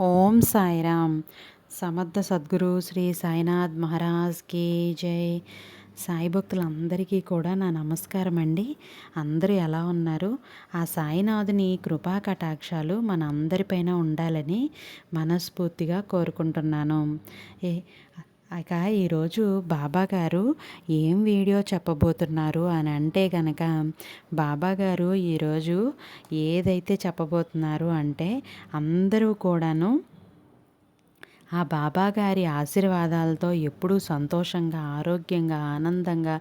ఓం సాయిరామ్. సమర్థ సద్గురు శ్రీ సాయినాథ్ మహారాజ్కి జై. సాయి భక్తులందరికీ కూడా నా నమస్కారం అండి. అందరూ ఎలా ఉన్నారు? ఆ సాయినాథుని కృపా కటాక్షాలు మన అందరిపైన ఉండాలని మనస్ఫూర్తిగా కోరుకుంటున్నాను. ఏ ఇక ఈరోజు బాబా గారు ఏం వీడియో చెప్పబోతున్నారు అని అంటే కనుక బాబా గారు ఈరోజు ఏదైతే చెప్పబోతున్నారు అంటే అందరూ కూడాను ఆ బాబా గారి ఆశీర్వాదాలతో ఎప్పుడూ సంతోషంగా ఆరోగ్యంగా ఆనందంగా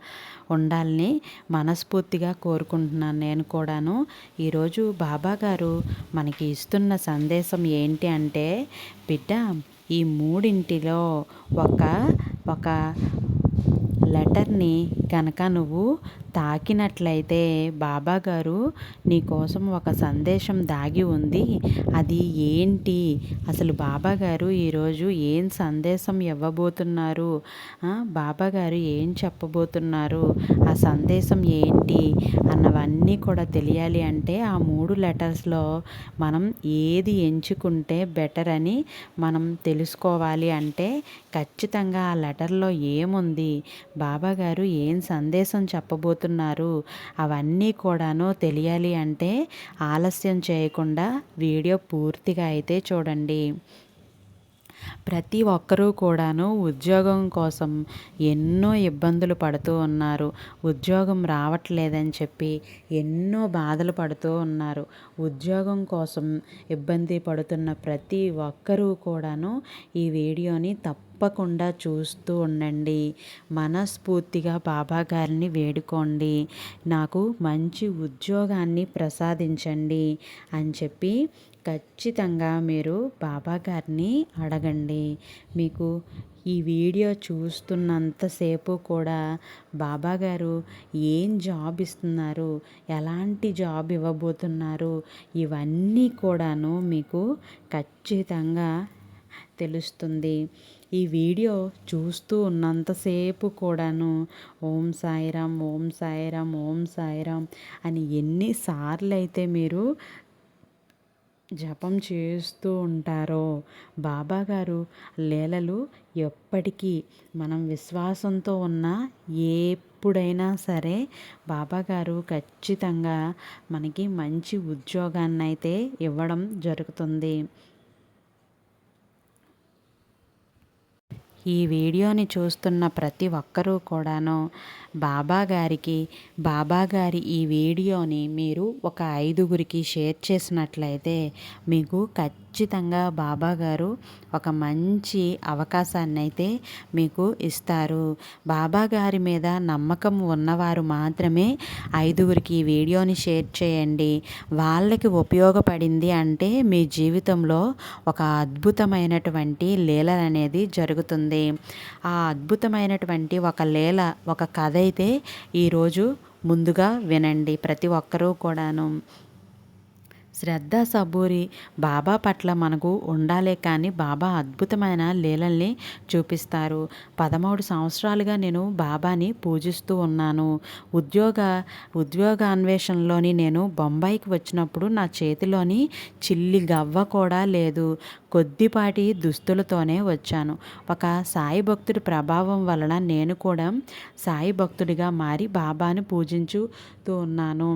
ఉండాలని మనస్ఫూర్తిగా కోరుకుంటున్నాను నేను కూడాను. ఈరోజు బాబా గారు మనకి ఇస్తున్న సందేశం ఏంటి అంటే బిడ్డ ఈ మూడింటిలో ఒక ఒక లెటర్ని కనుక నువ్వు తాకినట్లయితే బాబాగారు నీకోసం ఒక సందేశం దాగి ఉంది. అది ఏంటి? అసలు బాబాగారు ఈరోజు ఏం సందేశం ఇవ్వబోతున్నారు? బాబాగారు ఏం చెప్పబోతున్నారు? ఆ సందేశం ఏంటి? అన్నవన్నీ కూడా తెలియాలి అంటే ఆ మూడు లెటర్స్లో మనం ఏది ఎంచుకుంటే బెటర్ అని మనం తెలుసుకోవాలి అంటే ఖచ్చితంగా ఆ లెటర్లో ఏముంది? బాబాగారు ఏం సందేశం చెప్పబోతున్నారు? అవన్నీ కూడాను తెలియాలి అంటే ఆలస్యం చేయకుండా వీడియో పూర్తిగా అయితే చూడండి. ప్రతి ఒక్కరూ కూడాను ఉద్యోగం కోసం ఎన్నో ఇబ్బందులు పడుతూ ఉన్నారు. ఉద్యోగం రావట్లేదని చెప్పి ఎన్నో బాధలు పడుతూ ఉన్నారు. ఉద్యోగం కోసం ఇబ్బంది పడుతున్న ప్రతి ఒక్కరూ కూడాను ఈ వీడియోని తప్పకుండా చూస్తూ ఉండండి. మనస్ఫూర్తిగా బాబా గారిని వేడుకోండి. నాకు మంచి ఉద్యోగాన్ని ప్రసాదించండి అని చెప్పి ఖచ్చితంగా మీరు బాబా గారిని అడగండి. మీకు ఈ వీడియో చూస్తున్నంతసేపు కూడా బాబా గారు ఏం జాబ్ ఇస్తున్నారు? ఎలాంటి జాబ్ ఇవ్వబోతున్నారు? ఇవన్నీ కూడాను మీకు ఖచ్చితంగా తెలుస్తుంది. ఈ వీడియో చూస్తూ ఉన్నంతసేపు కూడాను ఓం సాయిరామ్ ఓం సాయిరామ్ ఓం సాయిరామ్ అని ఎన్నిసార్లు అయితే మీరు జపం చేస్తూ ఉంటారో బాబాగారు లీలలు ఎప్పటికీ మనం విశ్వాసంతో ఉన్న ఎప్పుడైనా సరే బాబాగారు ఖచ్చితంగా మనకి మంచి ఉద్యోగాన్ని అయితే ఇవ్వడం జరుగుతుంది. ఈ వీడియోని చూస్తున్న ప్రతి ఒక్కరూ కూడాను బాబా గారికి బాబా గారి ఈ వీడియోని మీరు ఒక ఐదుగురికి షేర్ చేసినట్లయితే మీకు ఖచ్చితంగా బాబా గారు ఒక మంచి అవకాశాన్ని అయితే మీకు ఇస్తారు. బాబా గారి మీద నమ్మకం ఉన్నవారు మాత్రమే ఐదుగురికి ఈ వీడియోని షేర్ చేయండి. వాళ్ళకి ఉపయోగపడింది అంటే మీ జీవితంలో ఒక అద్భుతమైనటువంటి లీలలు అనేది జరుగుతుంది. ఆ అద్భుతమైనటువంటి ఒక లీల ఒక కథ అయితే ఈరోజు ముందుగా వినండి ప్రతి ఒక్కరూ కూడాను. శ్రద్ధ సబూరి బాబా పట్ల మనకు ఉండాలే కానీ బాబా అద్భుతమైన లీలల్ని చూపిస్తారు. పదమూడు సంవత్సరాలుగా నేను బాబాని పూజిస్తూ ఉన్నాను. ఉద్యోగ ఉద్యోగ అన్వేషణలోని నేను బొంబాయికి వచ్చినప్పుడు నా చేతిలోని చిల్లి గవ్వ కూడా లేదు. కొద్దిపాటి దుస్తులతోనే వచ్చాను. ఒక సాయి భక్తుడి ప్రభావం వలన నేను కూడా సాయి భక్తుడిగా మారి బాబాను పూజించుతూ ఉన్నాను.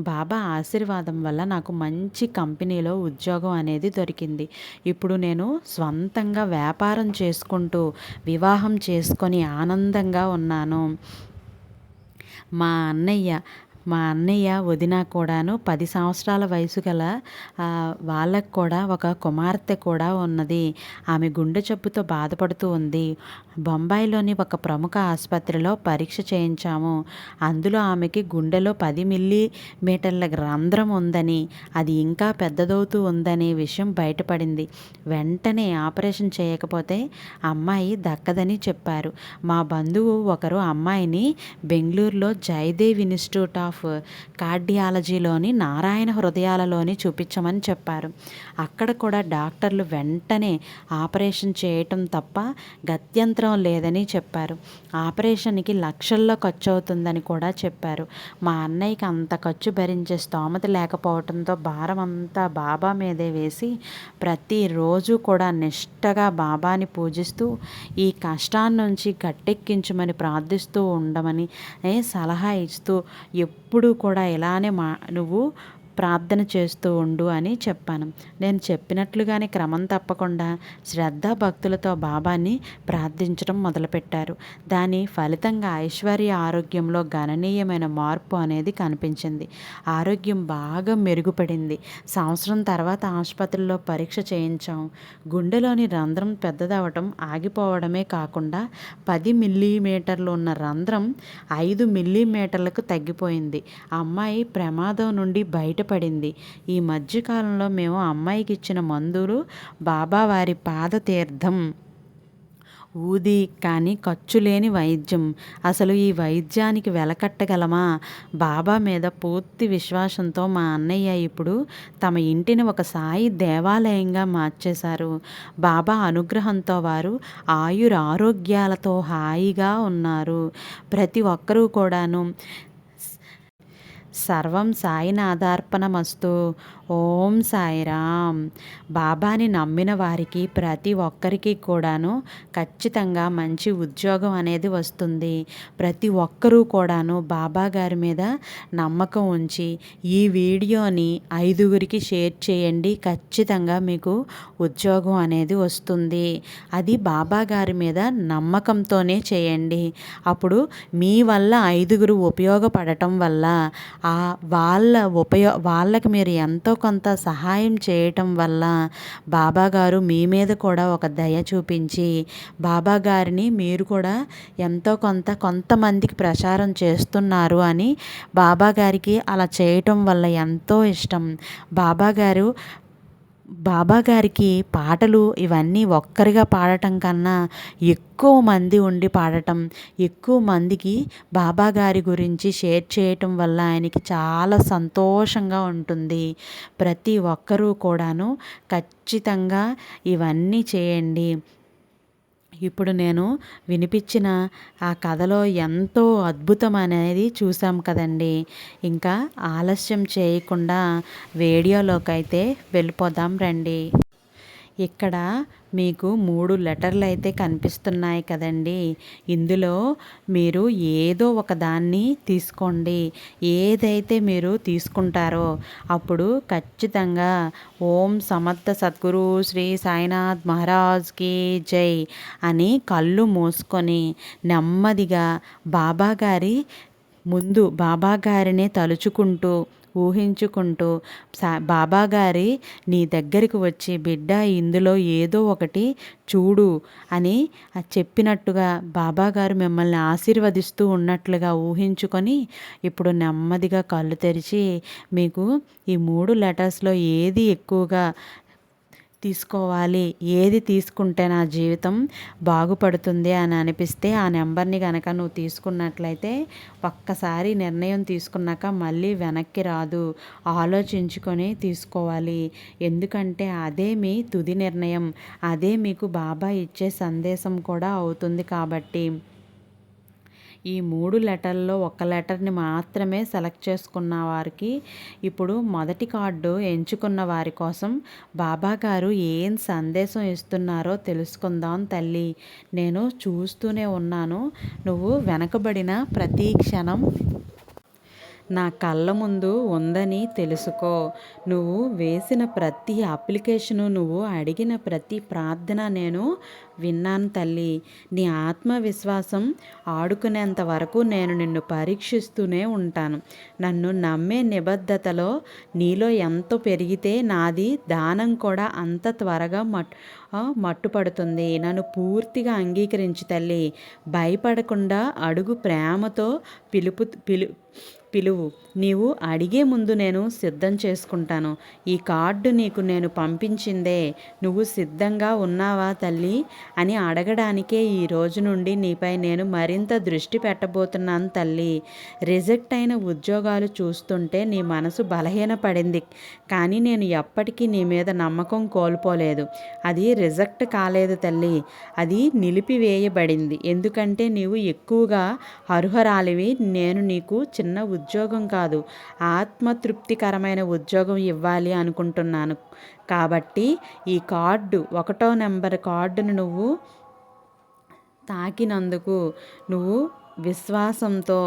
బాబా ఆశీర్వాదం వల్ల నాకు మంచి కంపెనీలో ఉద్యోగం అనేది దొరికింది. ఇప్పుడు నేను స్వంతంగా వ్యాపారం చేసుకుంటూ వివాహం చేసుకొని ఆనందంగా ఉన్నాను. మా అన్నయ్య మా అన్నయ్య వదిన కూడాను పది సంవత్సరాల వయసు గల వాళ్ళకు కూడా ఒక కుమార్తె కూడా ఉన్నది. ఆమె గుండె జబ్బుతో బాధపడుతూ ఉంది. బొంబాయిలోని ఒక ప్రముఖ ఆసుపత్రిలో పరీక్ష చేయించాము. అందులో ఆమెకి గుండెలో పది మిల్లీ మీటర్ల రంధ్రం ఉందని అది ఇంకా పెద్దదవుతూ ఉందనే విషయం బయటపడింది. వెంటనే ఆపరేషన్ చేయకపోతే అమ్మాయి దక్కదని చెప్పారు. మా బంధువు ఒకరు అమ్మాయిని బెంగళూరులో జయదేవ్ ఇన్స్టిట్యూట్ ఆఫ్ ఆఫ్ కార్డియాలజీలోని నారాయణ హృదయాలలోని చూపించమని చెప్పారు. అక్కడ కూడా డాక్టర్లు వెంటనే ఆపరేషన్ చేయటం తప్ప గత్యంతరం లేదని చెప్పారు. ఆపరేషన్కి లక్షల్లో ఖర్చు అవుతుందని కూడా చెప్పారు. మా అన్నయ్యకి అంత ఖర్చు భరించే స్తోమత లేకపోవడంతో భారం అంతా బాబా మీదే వేసి ప్రతిరోజు కూడా నిష్టగా బాబాని పూజిస్తూ ఈ కష్టాన్నించి గట్టెక్కించమని ప్రార్థిస్తూ ఉండమని సలహా ఇస్తూ ఎప్పుడూ కూడా ఇలానే మా నువ్వు ప్రార్థన చేస్తూ ఉండు అని చెప్పాను. నేను చెప్పినట్లుగానే క్రమం తప్పకుండా శ్రద్ధ భక్తులతో బాబాని ప్రార్థించడం మొదలుపెట్టారు. దాని ఫలితంగా ఐశ్వర్య ఆరోగ్యంలో గణనీయమైన మార్పు అనేది కనిపించింది. ఆరోగ్యం బాగా మెరుగుపడింది. సంవత్సరం తర్వాత ఆసుపత్రిలో పరీక్ష చేయించాం. గుండెలోని రంధ్రం పెద్దదవటం ఆగిపోవడమే కాకుండా పది మిల్లీమీటర్లు ఉన్న రంధ్రం ఐదు మిల్లీమీటర్లకు తగ్గిపోయింది. అమ్మాయి ప్రమాదం నుండి బయట బయటపడింది ఈ మధ్యకాలంలో మేము అమ్మాయికి ఇచ్చిన మందులు బాబావారి పాదతీర్థం. ఊది కానీ ఖర్చు లేని వైద్యం. అసలు ఈ వైద్యానికి వెలకట్టగలమా? బాబా మీద పూర్తి విశ్వాసంతో మా అన్నయ్య ఇప్పుడు తమ ఇంటిని ఒక సాయి దేవాలయంగా మార్చేశారు. బాబా అనుగ్రహంతో వారు ఆయుర ఆరోగ్యాలతో హాయిగా ఉన్నారు. ప్రతి ఒక్కరూ కూడాను సర్వం సాయినాథార్పణమస్తు ఓం సాయిరామ్. బాబాని నమ్మిన వారికి ప్రతి ఒక్కరికి కూడాను ఖచ్చితంగా మంచి ఉద్యోగం అనేది వస్తుంది. ప్రతి ఒక్కరూ కూడాను బాబా గారి మీద నమ్మకం ఉంచి ఈ వీడియోని ఐదుగురికి షేర్ చేయండి. ఖచ్చితంగా మీకు ఉద్యోగం అనేది వస్తుంది. అది బాబా గారి మీద నమ్మకంతోనే చేయండి. అప్పుడు మీ వల్ల ఐదుగురు ఉపయోగపడటం వల్ల ఆ వాళ్ళ ఉపయో వాళ్ళకి మీరు ఎంతో కొంత సహాయం చేయటం వల్ల బాబాగారు మీ మీద కూడా ఒక దయ చూపించి బాబాగారిని మీరు కూడా ఎంతో కొంత కొంతమందికి ప్రచారం చేస్తున్నారు అని బాబాగారికి అలా చేయటం వల్ల ఎంతో ఇష్టం. బాబాగారు బాబా గారికి పాటలు ఇవన్నీ ఒక్కరిగా పాడటం కన్నా ఎక్కువ మంది ఉండి పాడటం ఎక్కువ మందికి బాబా గారి గురించి షేర్ చేయటం వల్ల ఆయనకి చాలా సంతోషంగా ఉంటుంది. ప్రతి ఒక్కరూ కూడాను ఖచ్చితంగా ఇవన్నీ చేయండి. ఇప్పుడు నేను వినిపించిన ఆ కథలో ఎంతో అద్భుతం అనేది చూసాం కదండి. ఇంకా ఆలస్యం చేయకుండా వీడియోలోకి అయితే వెళ్ళిపోదాం రండి. ఇక్కడ మీకు మూడు లెటర్లు అయితే కనిపిస్తున్నాయి కదండి. ఇందులో మీరు ఏదో ఒక దాన్ని తీసుకోండి. ఏదైతే మీరు తీసుకుంటారో అప్పుడు ఖచ్చితంగా ఓం సమర్థ సద్గురు శ్రీ సాయినాథ్ మహారాజ్కి జై అని కళ్ళు మూసుకొని నెమ్మదిగా బాబాగారి ముందు బాబాగారినే తలుచుకుంటూ ఊహించుకుంటూ సా బాబాగారి నీ దగ్గరికి వచ్చి బిడ్డ ఇందులో ఏదో ఒకటి చూడు అని చెప్పినట్టుగా బాబాగారు మిమ్మల్ని ఆశీర్వదిస్తూ ఉన్నట్లుగా ఊహించుకొని ఇప్పుడు నెమ్మదిగా కళ్ళు తెరిచి మీకు ఈ మూడు లెటర్స్లో ఏది ఎక్కువగా తీసుకోవాలి? ఏది తీసుకుంటే నా జీవితం బాగుపడుతుంది అని అనిపిస్తే ఆ నెంబర్ని కనుక నువ్వు తీసుకున్నట్లయితే ఒక్కసారి నిర్ణయం తీసుకున్నాక మళ్ళీ వెనక్కి రాదు. ఆలోచించుకొని తీసుకోవాలి. ఎందుకంటే అదే మీ తుది నిర్ణయం. అదే మీకు బాబా ఇచ్చే సందేశం కూడా అవుతుంది కాబట్టి. ఈ మూడు లెటర్లో ఒక లెటర్ని మాత్రమే సెలెక్ట్ చేసుకున్న వారికి ఇప్పుడు మొదటి కార్డు ఎంచుకున్న వారి కోసం బాబా గారు ఏం సందేశం ఇస్తున్నారో తెలుసుకుందాం తల్లి. నేను చూస్తూనే ఉన్నాను. నువ్వు వెనకబడిన ప్రతి క్షణం నా కళ్ళ ముందు ఉందని తెలుసుకో. నువ్వు వేసిన ప్రతి అప్లికేషను నువ్వు అడిగిన ప్రతి ప్రార్థన నేను విన్నాను తల్లి. నీ ఆత్మవిశ్వాసం ఆడుకునేంత వరకు నేను నిన్ను పరీక్షిస్తూనే ఉంటాను. నన్ను నమ్మే నిబద్ధతలో నీలో ఎంత పెరిగితే నాది దానం కూడా అంత త్వరగా మట్ మట్టుపడుతుంది. నన్ను పూర్తిగా అంగీకరించి తల్లి. భయపడకుండా అడుగు ప్రేమతో పిలుపు పిలు పిలువు. నీవు అడిగే ముందు నేను సిద్ధం చేసుకుంటాను. ఈ కార్డు నీకు నేను పంపించిందే. నువ్వు సిద్ధంగా ఉన్నావా తల్లి? అని అడగడానికే ఈ రోజు నుండి నీపై నేను మరింత దృష్టి పెట్టబోతున్నాను తల్లి. రిజెక్ట్ అయిన ఉద్యోగాలు చూస్తుంటే నీ మనసు బలహీనపడింది. కానీ నేను ఎప్పటికీ నీ మీద నమ్మకం కోల్పోలేదు. అది రిజెక్ట్ కాలేదు తల్లి. అది నిలిపివేయబడింది. ఎందుకంటే నీవు ఎక్కువగా అర్హురాలివి. నేను నీకు చిన్న ఉద్యోగం కాదు. ఆత్మతృప్తికరమైన ఉద్యోగం ఇవ్వాలి అనుకుంటున్నాను. కాబట్టి ఈ కార్డు ఒకటో నెంబర్ కార్డును నువ్వు తాకినందుకు నువ్వు విశ్వాసంతో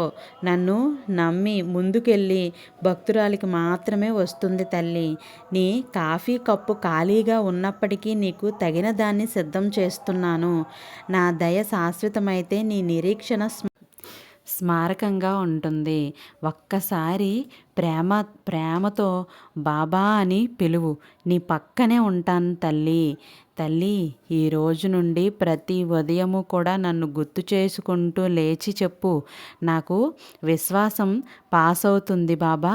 నన్ను నమ్మి ముందుకెళ్ళి భక్తురాలికి మాత్రమే వస్తుంది తల్లి. నీ కాఫీ కప్పు ఖాళీగా ఉన్నప్పటికీ నీకు తగిన దాన్ని సిద్ధం చేస్తున్నాను. నా దయ శాశ్వతమైతే నీ నిరీక్షణ స్మారకంగా ఉంటుంది. ఒక్కసారి ప్రేమ ప్రేమతో బాబా అని పిలువు. నీ పక్కనే ఉంటాను తల్లి. తల్లి ఈ రోజు నుండి ప్రతి ఉదయము కూడా నన్ను గుర్తు చేసుకుంటూ లేచి చెప్పు. నాకు విశ్వాసం పాస్ అవుతుంది బాబా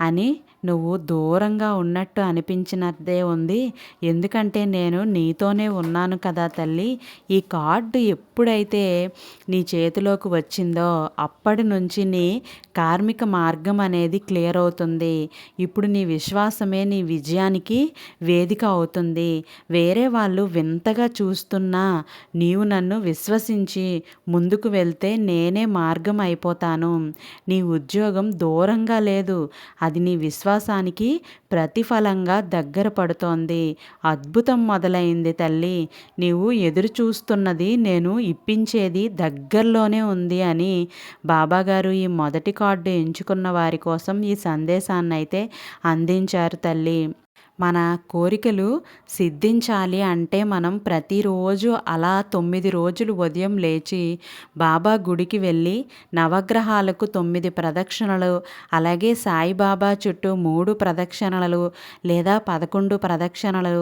అని నువ్వు దూరంగా ఉన్నట్టు అనిపించినదే ఉంది. ఎందుకంటే నేను నీతోనే ఉన్నాను కదా తల్లి. ఈ కార్డు ఎప్పుడైతే నీ చేతిలోకి వచ్చిందో అప్పటి నుంచి నీ కార్మిక మార్గం అనేది క్లియర్ అవుతుంది. ఇప్పుడు నీ విశ్వాసమే నీ విజయానికి వేదిక అవుతుంది. వేరే వాళ్ళు వింతగా చూస్తున్నా నీవు నన్ను విశ్వసించి ముందుకు వెళ్తే నేనే మార్గం అయిపోతాను. నీ ఉద్యోగం దూరంగా లేదు. అది నీ విశ్వాసానికి ప్రతిఫలంగా దగ్గర పడుతోంది. అద్భుతం మొదలైంది తల్లి. నీవు ఎదురు చూస్తున్నది నేను ఇప్పించేది దగ్గరలోనే ఉంది అని బాబాగారు ఈ మొదటి కార్డు ఎంచుకున్న వారి కోసం ఈ సందేశాన్ని అయితే అందించారు తల్లి. మన కోరికలు సిద్ధించాలి అంటే మనం ప్రతిరోజు అలా తొమ్మిది రోజులు ఉదయం లేచి బాబా గుడికి వెళ్ళి నవగ్రహాలకు తొమ్మిది ప్రదక్షిణలు అలాగే సాయిబాబా చుట్టూ మూడు ప్రదక్షిణలు లేదా పదకొండు ప్రదక్షిణలు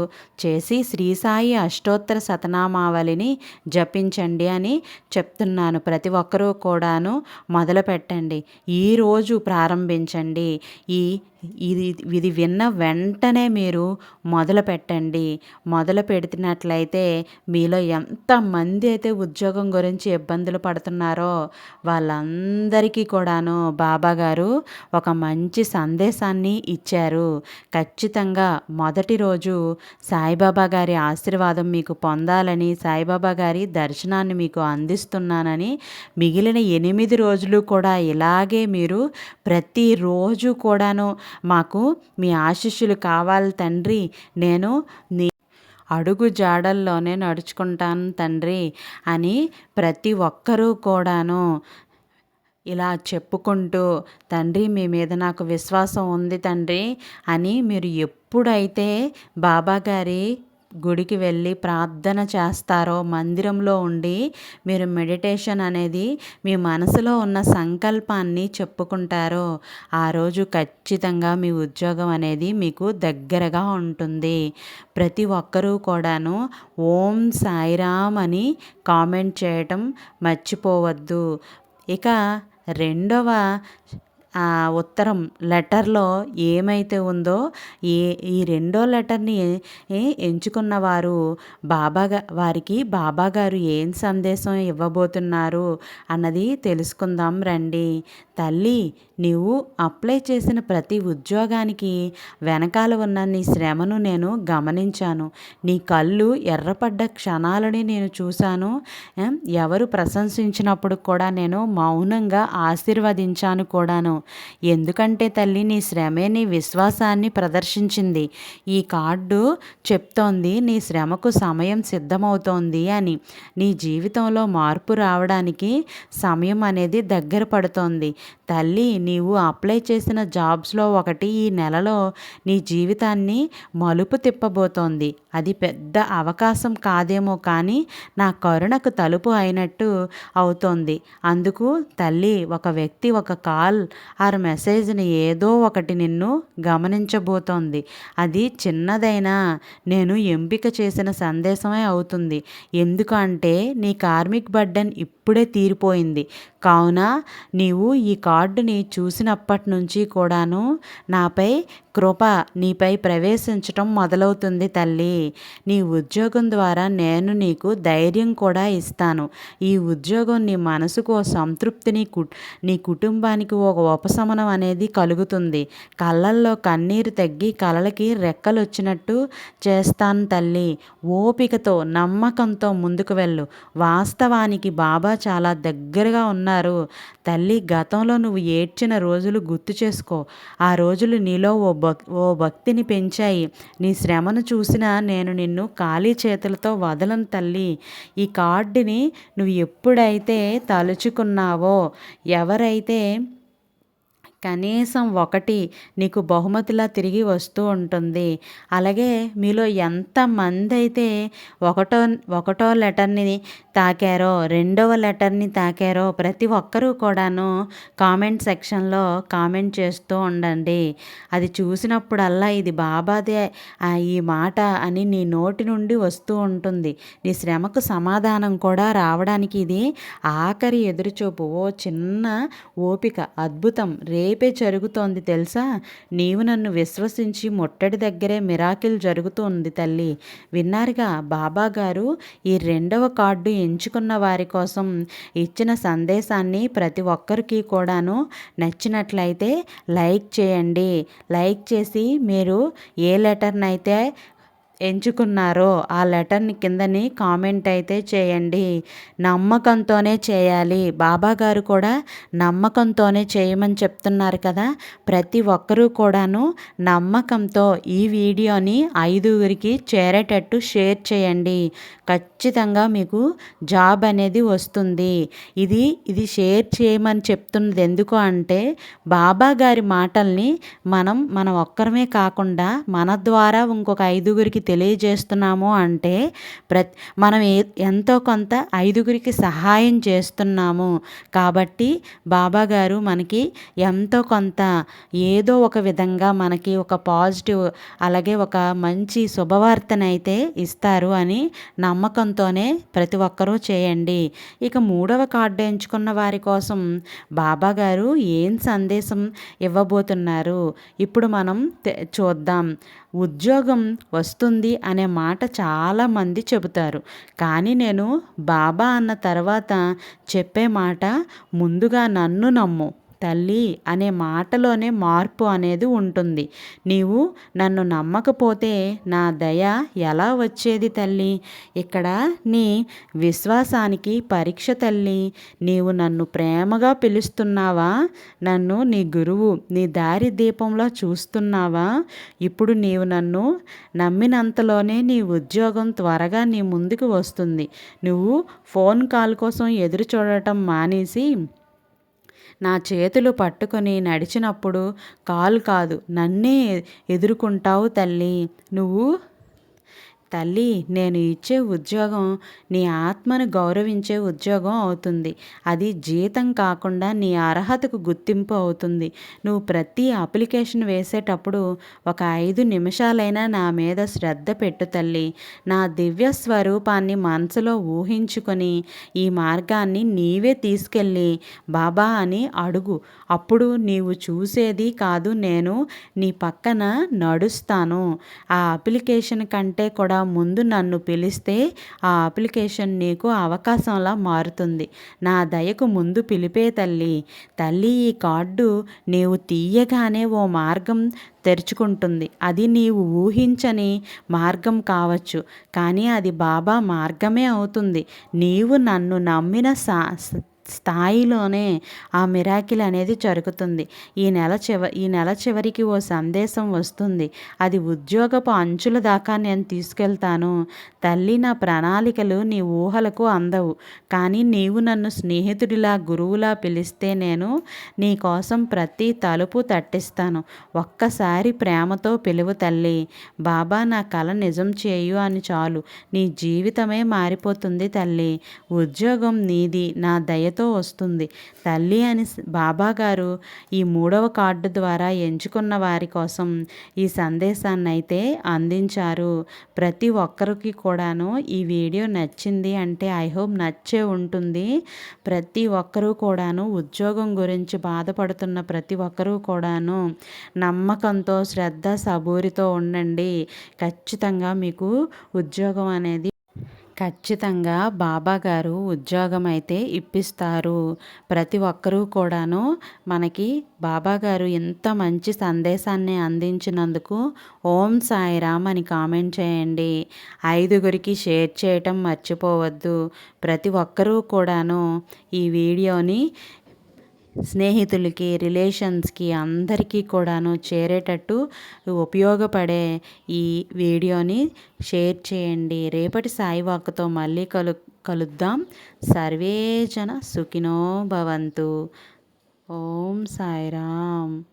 చేసి శ్రీ సాయి అష్టోత్తర శతనామావళిని జపించండి అని చెప్తున్నాను. ప్రతి ఒక్కరూ కూడాను మొదలు పెట్టండి ఈరోజు ప్రారంభించండి. ఈ ఇది ఇది విన్న వెంటనే మీరు మొదలు పెట్టండి. మొదలు పెడుతున్నట్లయితే మీలో ఎంతమంది అయితే ఉద్యోగం గురించి ఇబ్బందులు పడుతున్నారో వాళ్ళందరికీ కూడాను బాబా గారు ఒక మంచి సందేశాన్ని ఇచ్చారు. ఖచ్చితంగా మొదటి రోజు సాయిబాబా గారి ఆశీర్వాదం మీకు పొందాలని సాయిబాబా గారి దర్శనాన్ని మీకు అందిస్తున్నానని మిగిలిన ఎనిమిది రోజులు కూడా ఇలాగే మీరు ప్రతిరోజు కూడాను మాకు మీ ఆశీస్సులు కావాలి తండ్రి. నేను నీ అడుగు జాడల్లోనే నడుచుకుంటాను తండ్రి అని ప్రతి ఒక్కరూ కూడాను ఇలా చెప్పుకుంటూ తండ్రి మీ మీద నాకు విశ్వాసం ఉంది తండ్రి అని మీరు ఎప్పుడైతే బాబాగారి గుడికి వెళ్ళి ప్రార్థన చేస్తారో మందిరంలో ఉండి మీరు మెడిటేషన్ అనేది మీ మనసులో ఉన్న సంకల్పాన్ని చెప్పుకుంటారో ఆ రోజు ఖచ్చితంగా మీ ఉద్యోగం అనేది మీకు దగ్గరగా ఉంటుంది. ప్రతి ఒక్కరూ కూడాను ఓం సాయిరామ్ అని కామెంట్ చేయటం మర్చిపోవద్దు. ఇక రెండవ ఉత్తరం లెటర్లో ఏమైతే ఉందో ఏ ఈ రెండో లెటర్ని ఎంచుకున్నవారు బాబా వారికి బాబా గారు ఏం సందేశం ఇవ్వబోతున్నారు అన్నది తెలుసుకుందాం రండి. తల్లి నీవు అప్లై చేసిన ప్రతి ఉద్యోగానికి వెనకాల ఉన్న నీ శ్రమను నేను గమనించాను. నీ కళ్ళు ఎర్రపడ్డ క్షణాలని నేను చూశాను. ఎవరు ప్రశంసించినప్పుడు కూడా నేను మౌనంగా ఆశీర్వదించాను కూడాను. ఎందుకంటే తల్లి నీ శ్రమే నీ విశ్వాసాన్ని ప్రదర్శించింది. ఈ కార్డు చెప్తోంది నీ శ్రమకు సమయం సిద్ధమవుతోంది అని. నీ జీవితంలో మార్పు రావడానికి సమయం అనేది దగ్గర పడుతోంది. తల్లి నీవు అప్లై చేసిన జాబ్స్లో ఒకటి ఈ నెలలో నీ జీవితాన్ని మలుపు తిప్పబోతోంది. అది పెద్ద అవకాశం కాదేమో కానీ నా కరుణకు తలుపు అయినట్టు అవుతోంది. అందుకు తల్లి ఒక వ్యక్తి ఒక కాల్ ఆరు మెసేజ్ని ఏదో ఒకటి నిన్ను గమనించబోతోంది. అది చిన్నదైనా నేను ఎంపిక చేసిన సందేశమే అవుతుంది. ఎందుకంటే నీ కార్మిక్ బర్డన్ ఇప్పుడే తీరిపోయింది. కావున నీవు ఈ కార్డుని చూసినప్పటి నుంచి కూడాను నాపై కృప నీపై ప్రవేశించటం మొదలవుతుంది తల్లి. నీ ఉద్యోగం ద్వారా నేను నీకు ధైర్యం కూడా ఇస్తాను. ఈ ఉద్యోగం నీ మనసుకు ఓ సంతృప్తిని కు నీ కుటుంబానికి ఒక ఉపశమనం అనేది కలుగుతుంది. కళ్ళల్లో కన్నీరు తగ్గి కళలకి రెక్కలు వచ్చినట్టు చేస్తాను తల్లి. ఓపికతో నమ్మకంతో ముందుకు వెళ్ళు. వాస్తవానికి బాబా చాలా దగ్గరగా ఉన్నారు తల్లి గతంలో నువ్వు ఏడ్చిన రోజులు గుర్తు చేసుకో. ఆ రోజులు నీలో ఓ భక్ ఓ భక్తిని పెంచాయి. నీ శ్రమను చూసినా నేను నిన్ను ఖాళీ చేతులతో వదలను తల్లి. ఈ కార్డుని నువ్వు ఎప్పుడైతే తలుచుకున్నావో ఎవరైతే కనీసం ఒకటి నీకు బహుమతిలా తిరిగి వస్తూ ఉంటుంది. అలాగే మీలో ఎంతమంది అయితే ఒకటో ఒకటో లెటర్ని తాకారో రెండవ లెటర్ని తాకారో ప్రతి ఒక్కరూ కూడాను కామెంట్ సెక్షన్లో కామెంట్ చేస్తూ ఉండండి. అది చూసినప్పుడల్లా ఇది బాబాదే ఈ మాట అని నీ నోటి నుండి వస్తూ ఉంటుంది. నీ శ్రమకు సమాధానం కూడా రావడానికి ఇది ఆఖరి ఎదురుచూపు. ఓ చిన్న ఓపిక అద్భుతం రే రేపే జరుగుతోంది తెలుసా? నీవు నన్ను విశ్వసించి ముట్టడి దగ్గరే మిరాకిల్ జరుగుతోంది తల్లి. విన్నారుగా బాబా గారు ఈ రెండవ కార్డు ఎంచుకున్న వారి కోసం ఇచ్చిన సందేశాన్ని ప్రతి ఒక్కరికి కూడాను నచ్చినట్లయితే లైక్ చేయండి. లైక్ చేసి మీరు ఏ లెటర్నైతే ఎంచుకున్నారో ఆ లెటర్ని కిందని కామెంట్ అయితే చేయండి. నమ్మకంతోనే చేయాలి. బాబా గారు కూడా నమ్మకంతోనే చేయమని చెప్తున్నారు కదా. ప్రతి ఒక్కరూ కూడాను నమ్మకంతో ఈ వీడియోని ఐదుగురికి చేరేటట్టు షేర్ చేయండి. ఖచ్చితంగా మీకు జాబ్ అనేది వస్తుంది. ఇది ఇది షేర్ చేయమని చెప్తున్నది ఎందుకు అంటే బాబా గారి మాటల్ని మనం మనం ఒక్కరమే కాకుండా మన ద్వారా ఇంకొక ఐదుగురికి తెలియజేస్తున్నాము అంటే ప్రతి మనం ఎంతో కొంత ఐదుగురికి సహాయం చేస్తున్నాము. కాబట్టి బాబా గారు మనకి ఎంతో కొంత ఏదో ఒక విధంగా మనకి ఒక పాజిటివ్ అలాగే ఒక మంచి శుభవార్తనైతే ఇస్తారు అని నమ్మకంతోనే ప్రతి ఒక్కరూ చేయండి. ఇక మూడవ కార్డు ఎంచుకున్న వారి కోసం బాబా గారు ఏం సందేశం ఇవ్వబోతున్నారు? ఇప్పుడు మనం చూద్దాం. ఉద్యోగం వస్తుంది అనే మాట చాలామంది చెబుతారు. కానీ నేను బాబా అన్న తర్వాత చెప్పే మాట ముందుగా నన్ను నమ్ము. తల్లి అనే మాటలోనే మార్పు అనేది ఉంటుంది. నీవు నన్ను నమ్మకపోతే నా దయ ఎలా వచ్చేది తల్లి? ఇక్కడ నీ విశ్వాసానికి పరీక్ష తల్లి. నీవు నన్ను ప్రేమగా పిలుస్తున్నావా? నన్ను నీ గురువు నీ దారి దీపంలో చూస్తున్నావా? ఇప్పుడు నీవు నన్ను నమ్మినంతలోనే నీ ఉద్యోగం త్వరగా నీ ముందుకు వస్తుంది. నువ్వు ఫోన్ కాల్ కోసం ఎదురు చూడటం మానేసి నా చేతులు పట్టుకొని నడిచినప్పుడు కాలు కాదు నన్నే ఎదుర్కొంటావు తల్లి. నువ్వు తల్లి నేను ఇచ్చే ఉద్యోగం నీ ఆత్మను గౌరవించే ఉద్యోగం అవుతుంది. అది జీతం కాకుండా నీ అర్హతకు గుర్తింపు అవుతుంది. నువ్వు ప్రతి అప్లికేషన్ వేసేటప్పుడు ఒక ఐదు నిమిషాలైనా నా మీద శ్రద్ధ పెట్టు తల్లి. నా దివ్య స్వరూపాన్ని మనసులో ఊహించుకొని ఈ మార్గాన్ని నీవే తీసుకెళ్ళి బాబా అని అడుగు. అప్పుడు నీవు చూసేది కాదు నేను నీ పక్కన నడుస్తాను. ఆ అప్లికేషన్ కంటే కూడా ముందు నన్ను పిలిస్తే ఆ అప్లికేషన్ నీకు అవకాశంలా మారుతుంది. నా దయకు ముందు పిలిపే తల్లి. తల్లి ఈ కార్డు నీవు తీయగానే ఓ మార్గం తెరుచుకుంటుంది. అది నీవు ఊహించని మార్గం కావచ్చు. కానీ అది బాబా మార్గమే అవుతుంది. నీవు నన్ను నమ్మిన సా స్థాయిలోనే ఆ మిరాకిల్ అనేది జరుగుతుంది. ఈ నెల చివ ఈ నెల చివరికి ఓ సందేశం వస్తుంది. అది ఉద్యోగపు అంచుల దాకా నేను తీసుకెళ్తాను. తల్లి నా ప్రణాళికలు నీ ఊహలకు అందవు. కానీ నీవు నన్ను స్నేహితుడిలా గురువులా పిలిస్తే నేను నీ కోసం ప్రతి తలుపు తట్టిస్తాను. ఒక్కసారి ప్రేమతో పిలువు తల్లి. బాబా నా కళ నిజం చేయు అని చాలు. నీ జీవితమే మారిపోతుంది తల్లి. ఉద్యోగం నీది. నా దయతో పేరుతో వస్తుంది. తల్లి అని బాబా గారు ఈ మూడవ కార్డు ద్వారా ఎంచుకున్న వారి కోసం ఈ సందేశాన్ని అయితే అందించారు. ప్రతి ఒక్కరికి కూడాను ఈ వీడియో నచ్చింది అంటే ఐ హోప్ నచ్చే ఉంటుంది. ప్రతి ఒక్కరూ కూడాను ఉద్యోగం గురించి బాధపడుతున్న ప్రతి ఒక్కరూ కూడాను నమ్మకంతో శ్రద్ధ సబూరితో ఉండండి. ఖచ్చితంగా మీకు ఉద్యోగం అనేది ఖచ్చితంగా బాబాగారు ఉద్యోగం అయితే ఇప్పిస్తారు. ప్రతి ఒక్కరూ కూడాను మనకి బాబాగారు ఇంత మంచి సందేశాన్ని అందించినందుకు ఓం సాయిరామ్ అని కామెంట్ చేయండి. ఐదుగురికి షేర్ చేయటం మర్చిపోవద్దు. ప్రతి ఒక్కరూ కూడాను ఈ వీడియోని స్నేహితులకి రిలేషన్స్కి అందరికీ కూడాను చేరేటట్టు ఉపయోగపడే ఈ వీడియోని షేర్ చేయండి. రేపటి సాయి వాక్తో మళ్ళీ కలు కలుద్దాం. సర్వేజన సుఖినో భవంతు. ఓం సాయిరామ్.